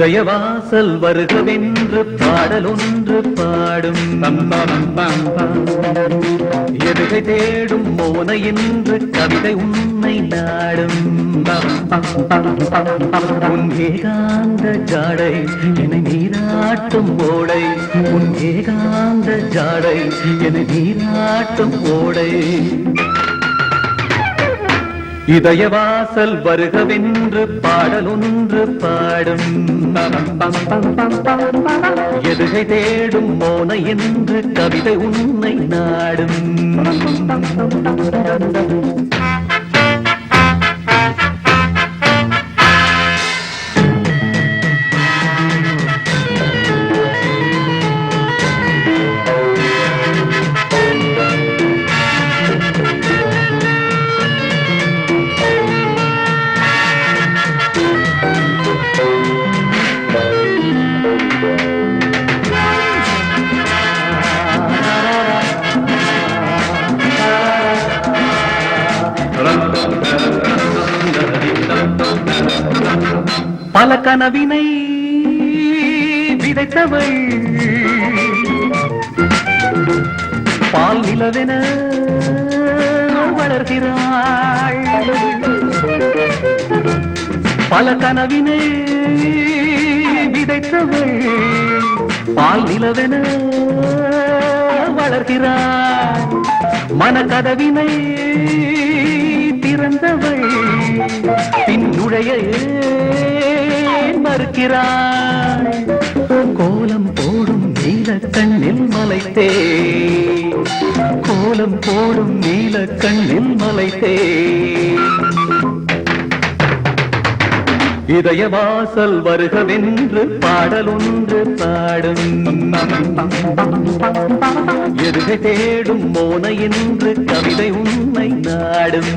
இதய வாசல் வருகவென்று பாடலொன்று பாடும். எதுகை தேடும் மோன என்று கவிதை உன்னை நாடும். உன் ஏகாந்த ஜாடை என்னை நீராட்டும் ஓடை. உன் ஏகாந்த ஜாடை என்னை நீராட்டும் ஓடை. இதயவாசல் வருகவென்று பாடலொன்று பாடும். எதுகை தேடும் மோன என்று கவிதை உன்னை நாடும். பல கனவினை விதைத்தவள். பால் நிலவென வளர்கிறாள். பல கனவினை விதைத்தவள். பால் நிலவென வளர்கிறாள். மனக்கதவினை திறந்தவள் பின் மறுக்கிறாள்? கோலம் போடும் நீல கண்ணில் மலைத்தே கோலம் போடும் நீல கண்ணில் மலைத்தே இதய வாசல் வருகவென்று பாடலொன்று பாடும் எதுகை தேடும் மோன என்று கவிதை உண்மை நாடும்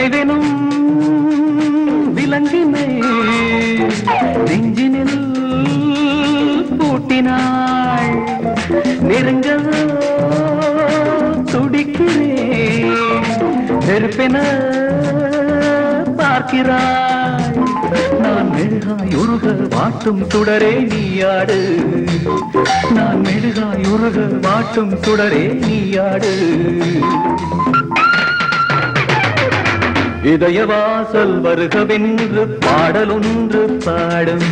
நினைவெனும் விலங்கினை நெஞ்சினில் பூட்டினாள். நெருங்கவோ துடிக்கிறேன். நெருப்பென பார்க்கிறாய். நான் மெழுகாய் உருக வாட்டும் துடரே நீயாடு நான் மெழுகாய் உருக வாட்டும் துடரே நீயாடு இதயவாசல் வருகவென்று பாடலொன்று பாடும்.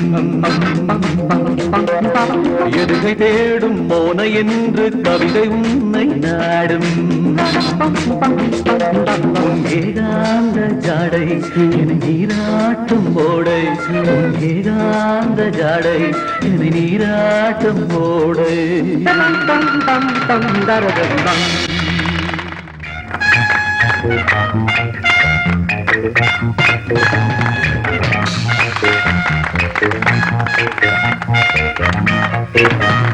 எதுகை தேடும் மோன என்று கவிதை உன்னை நாடும். ஏகாந்த ஜாடை என நீராட்டும் ஓடை. ஏகாந்த ஜாடை என நீராட்டும் ஓடை. தரதம் Thank you. Thank you.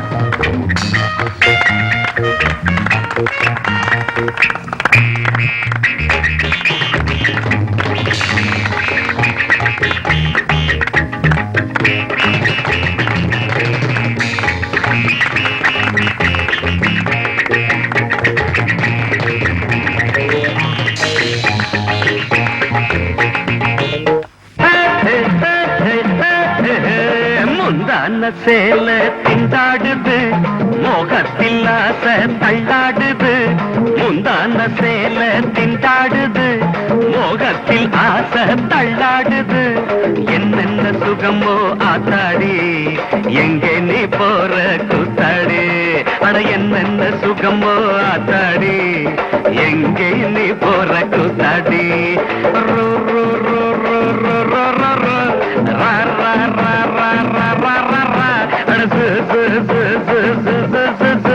முந்தான சேல திண்டாடுது மோகத்தில் ஆசை தள்ளாடுது. முந்தான சேல திண்டாடுது மோகத்தில் ஆசை தள்ளாடுது. என்னென்ன சுகமோ ஆத்தாடி எங்கே நீ போற கூத்தாடி? அட என்னென்ன சுகமோ ஆத்தாடி. எங்கே நீ போற கூத்தாடி? ரோ ரோ ரோ ரோ ரோ ரோ ரோ ரோ. ரா ரா ரா ரா ரா ரா ரா. ரா அட சு.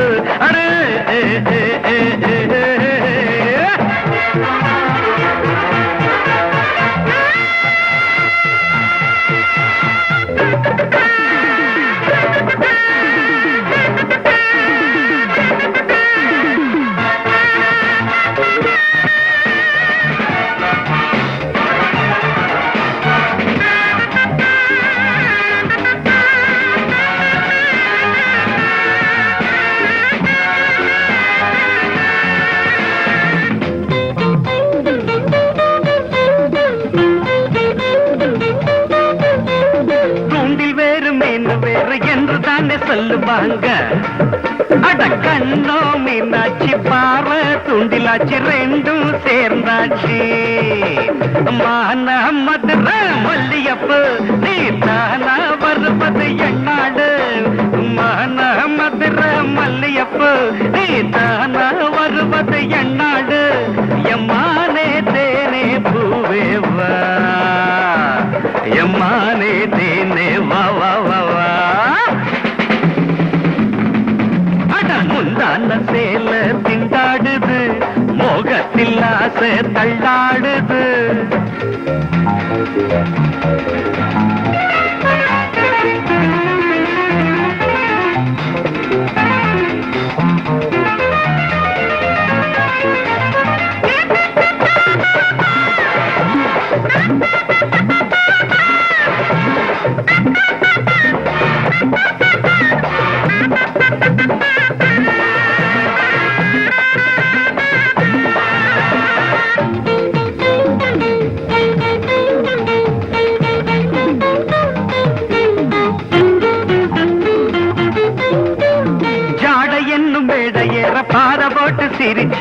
முந்தான சேல திண்டாடுது மோகத்தில் ஆசை தள்ளாடுது.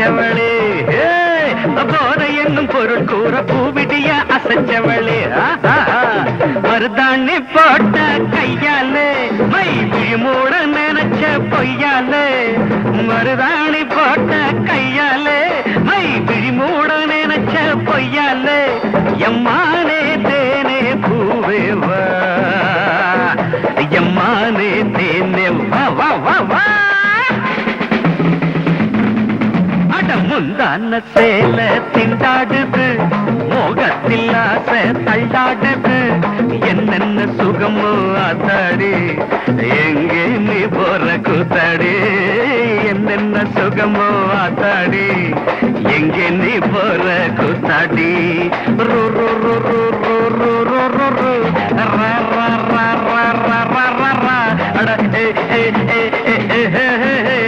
சிரிச்சவளே ஏய், போத என்னும் பொருள் கூற பூவிடிய அசைச்சவளே. ஆஹா, மருதாணி போட்ட கையாலே மை மூட நினைச்ச பொய்யாலே. மருதாணி போட்ட கையாலே மை மூட நினைச்ச பொய்யாலே. எம்மானே முந்தான சேல திண்டாடுது மோகத்தில் ஆசை தள்ளாடுது. என்னென்ன சுகமோ அத்தாடி எங்கே நீ போற கூத்தாடி? என்னென்ன சுகமோ அத்தாடி எங்கே நீ போற கூத்தாடி? ரோ ரோ ரோ ரோ ரோ ரோ ரோ ரோ ரோ. ரா ரா ரா ரா ரா ரா ரா. ரா அட ஏ ஏ ஏ ஏ.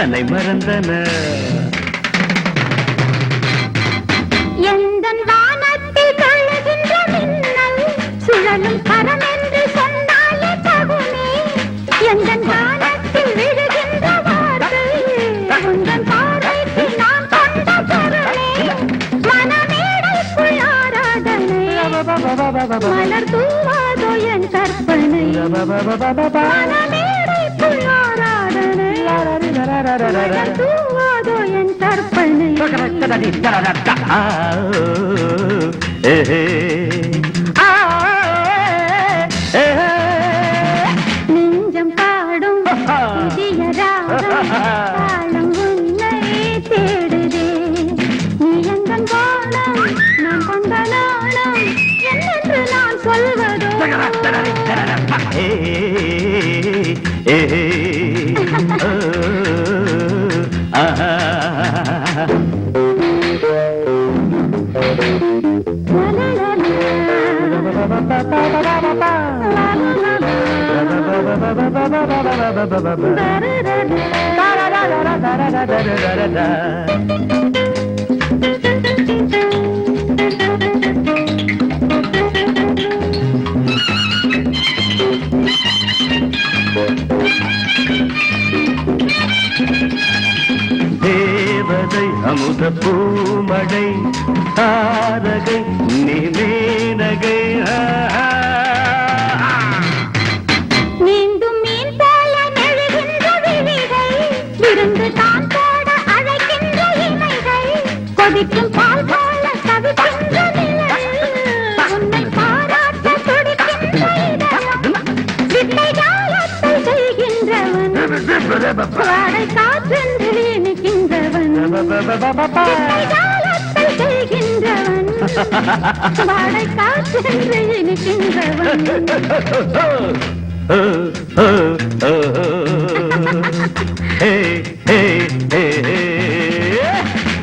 தன்னை மறந்தன. சுழலும் கரம் என்று சொன்னாலே தகுமே எந்தன் வானத்தில் விழுகின்ற வார்த்தை உந்தன் பார்வைக்கு நான் கொண்ட பொருளே. மனமேடைக்குள் ஆராதனை மலர் தூவாதோ என் கற்பனை. நெஞ்சம் பாடும் புதிய ராகம் தாளம் உன்னை தேடுதே நீ எந்தன் வானம் நான் கொண்ட நாணம் என்னென்று நான் சொல்வதோ ஏ, da da da da da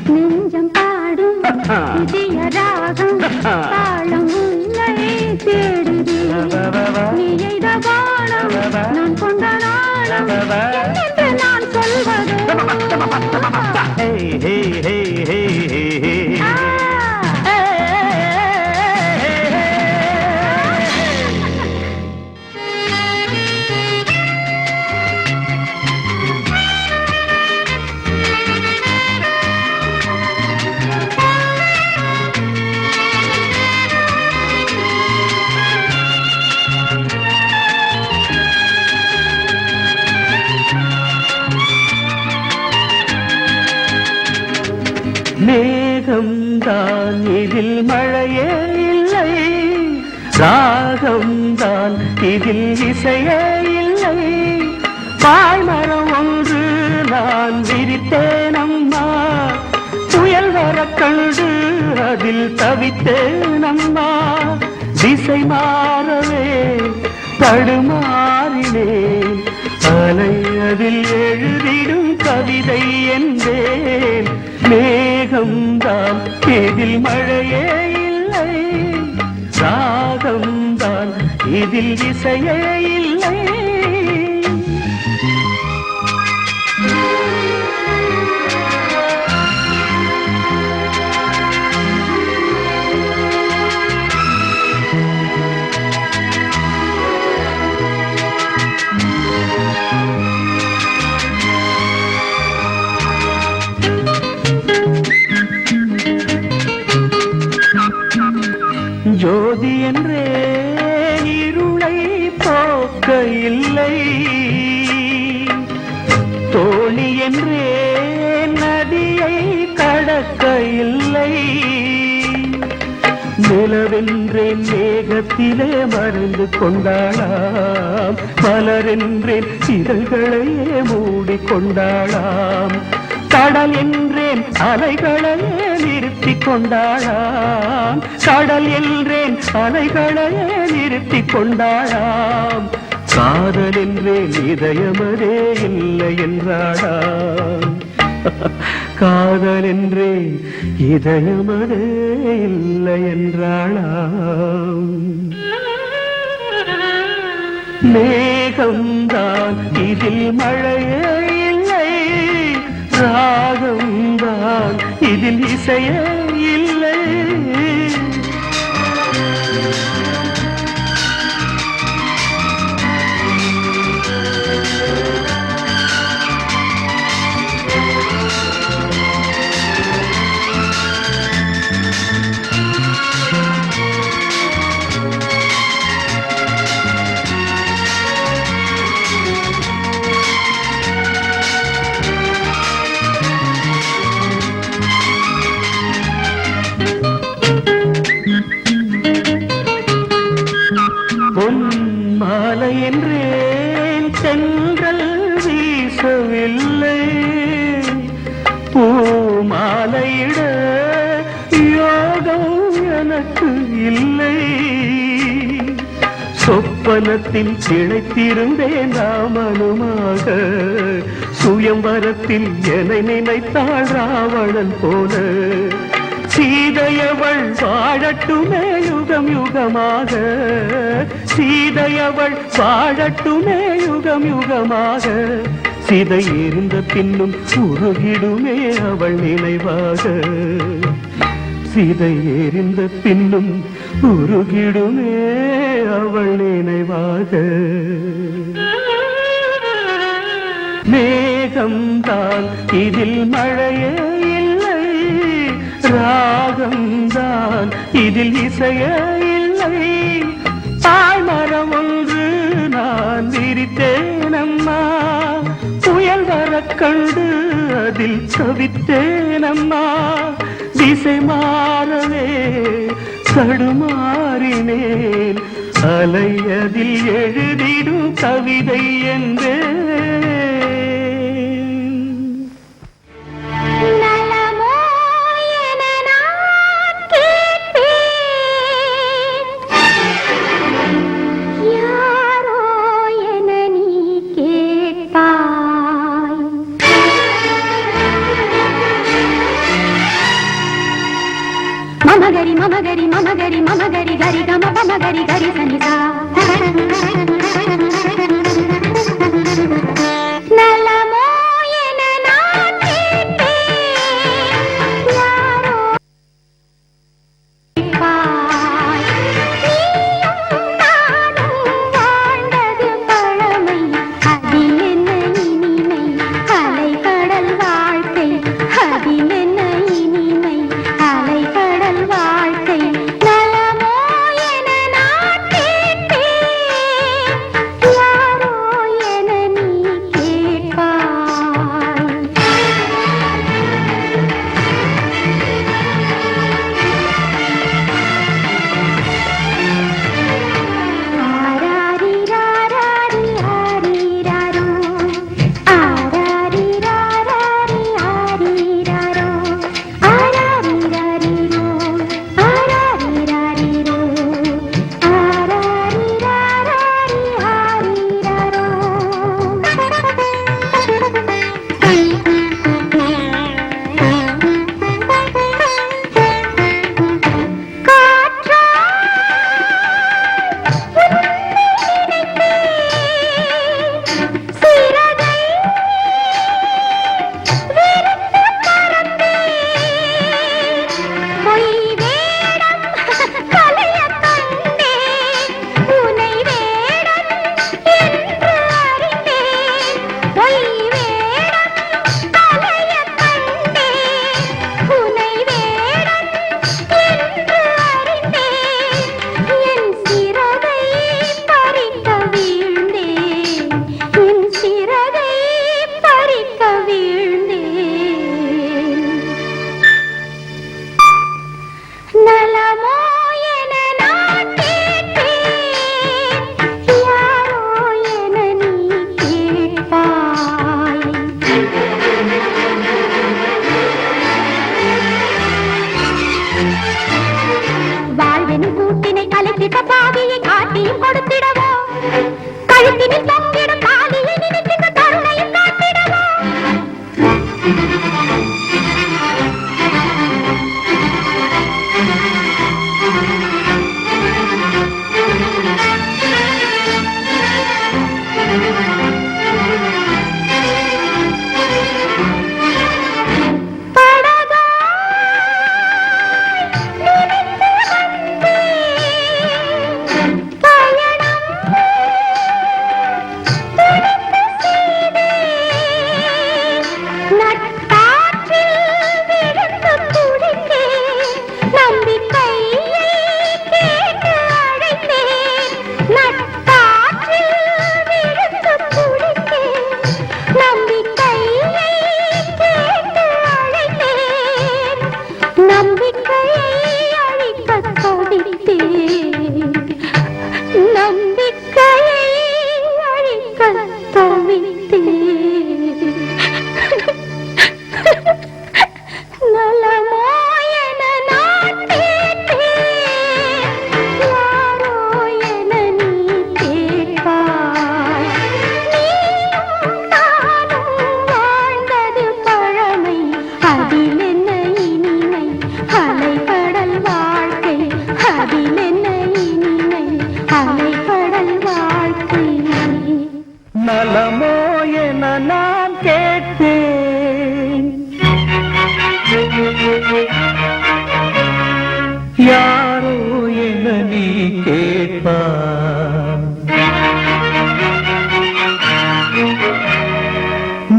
நெஞ்சம் பாடும் ராகம் தாளம் உன்னை தேடுதே. நீ நான் சொல்வது நாணம் என்னென்று நான் மேகம்தான் இதில் மழையே இல்லை. ராகம்தான் இதில் இசையே இல்லை. பாய்மரம் ஒன்று நான் விரித்தேன் அம்மா. புயல் வர கண்டு அதில் தவித்தேன் அம்மா. திசை மாறவே தடுமாறினேன் அலை அதில் எழுதிடும் கவிதை என்றேன் மேகம்தான். இதில் மழையே இல்லை. ராகம்தான் இதில் இசையே இல்லை. கொண்டாளாம். கடல் என்றேன் அலைகளையே நிறுத்தி கொண்டாளாம். கடல் என்றேன் அலைகளையே நிறுத்தி கொண்டாளாம். காதல் என்றேன் இதயமதே இல்லை என்றாளாம். காதல் என்றேன் இதயமதே இல்லை என்றாளாம். மேகம்தான் இதில் மழையை ராகம் தான் இதில் இசையே இல்லை. சொப்பனத்தில் திளைத்திருந்தேன் ராமனுமாக சுயம்பரத்தில் என நினைத்தாள் ராவணன் போல. சீதையவள் வாழட்டுமே யுகம் யுகமாக. சீதையவள் வாழட்டுமே யுகம் யுகமாக. சிதை இருந்த பின்னும் உருகிடுமே அவள் நினைவாக. சிதை எறிந்த பின்னும் உருகிடுமே அவள் நினைவாக. மேகம்தான் இதில் மழையே இல்லை. ராகம்தான் இதில் இசையே இல்லை. தாய்மரம் ஒன்று நான் விரித்தேனம்மா. புயல் வர கண்டு அதில் தவித்தேனம்மா. திசை மாறவே சடுமாறினேன் அலையதில் எழுதிடும் கவிதை என்றேன் గరి మమ గరి గరి గమ పమ గరి గరి సనిసా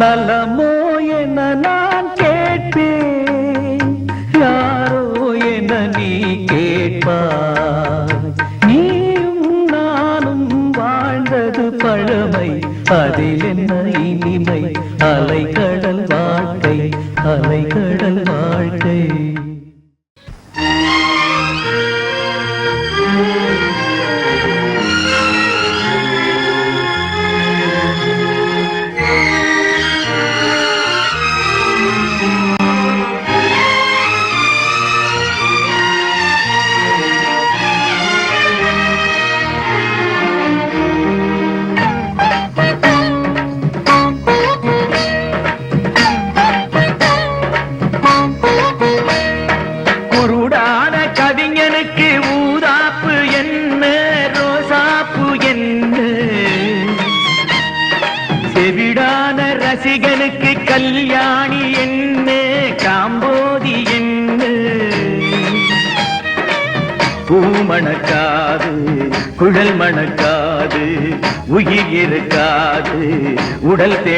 నలము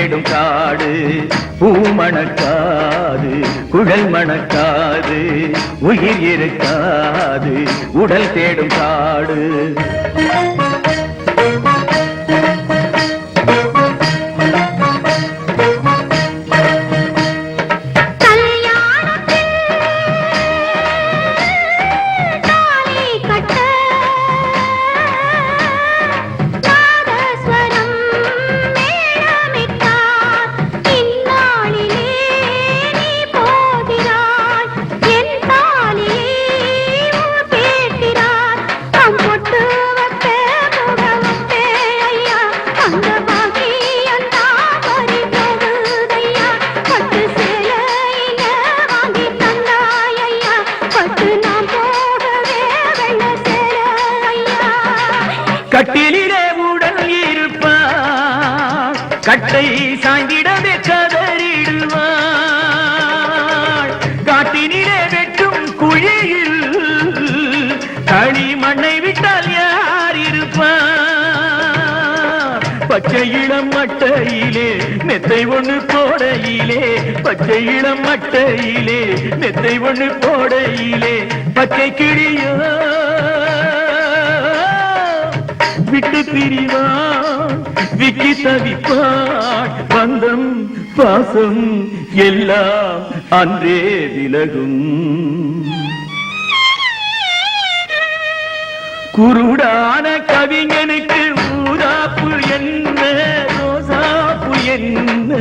தேடும் காடு பூ மணக்காது குழல் மணக்காது உயிர் இருக்காது உடல் தேடும் காடு. பச்சை இளம் மட்டையிலே மெத்தை ஒண்ணு போடையிலே பச்சை இளம் மட்டையிலே மெத்தை ஒண்ணு போடையிலே பச்சை கிளியோ. விட்டு பிரிவான் விக்கி தவிப்பான் பந்தம் பாசம் எல்லாம் அன்றே விலகும். குருடான கவிஞனுக்கு ஊதாப்பு என்ன ரோசாப்பு என்ன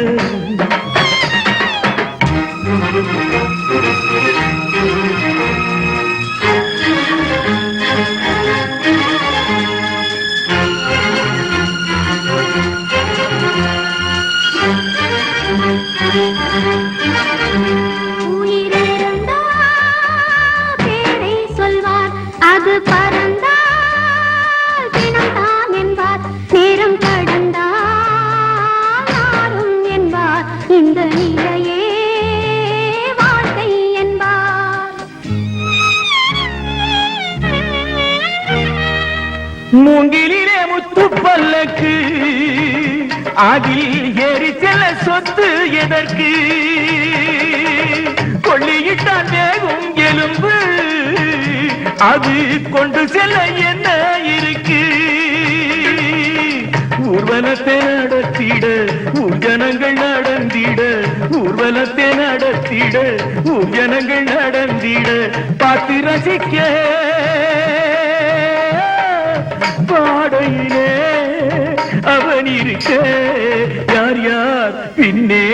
Thank you. பல்லக்கு அதில் ஏறி செல்ல சொத்து எதற்கு? கொள்ளியிட்டான் வேகும் எலும்பு. அது கொண்டு செல்ல என்ன இருக்கு? ஊர்வலத்தை நடத்திட ஊர்ஜனங்கள் நடந்திட ஊர்வலத்தை நடத்திட ஊர்ஜனங்கள் நடந்திட. பார்த்து ரசிக்க. பாடையிலே இருக்க யார் யார் பின்னே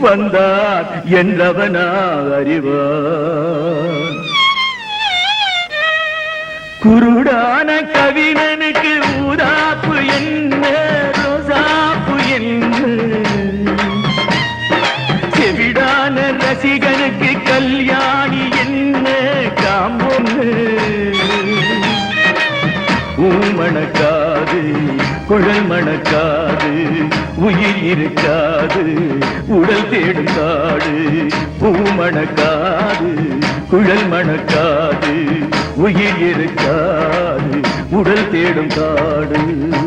வந்தார் என்றவனா அறிவார். குருடான கவிஞனுக்கு ஊதாப்பு என்ன ரோசாப்பு என்ன? செவிடான ரசிகனுக்கு கல்யாணி குழல் மணக்காது உயிர் இருக்காது உடல் தேடும் காடு பூ மணக்காது குழல் மணக்காது உயிர் இருக்காது உடல் தேடும் காடு.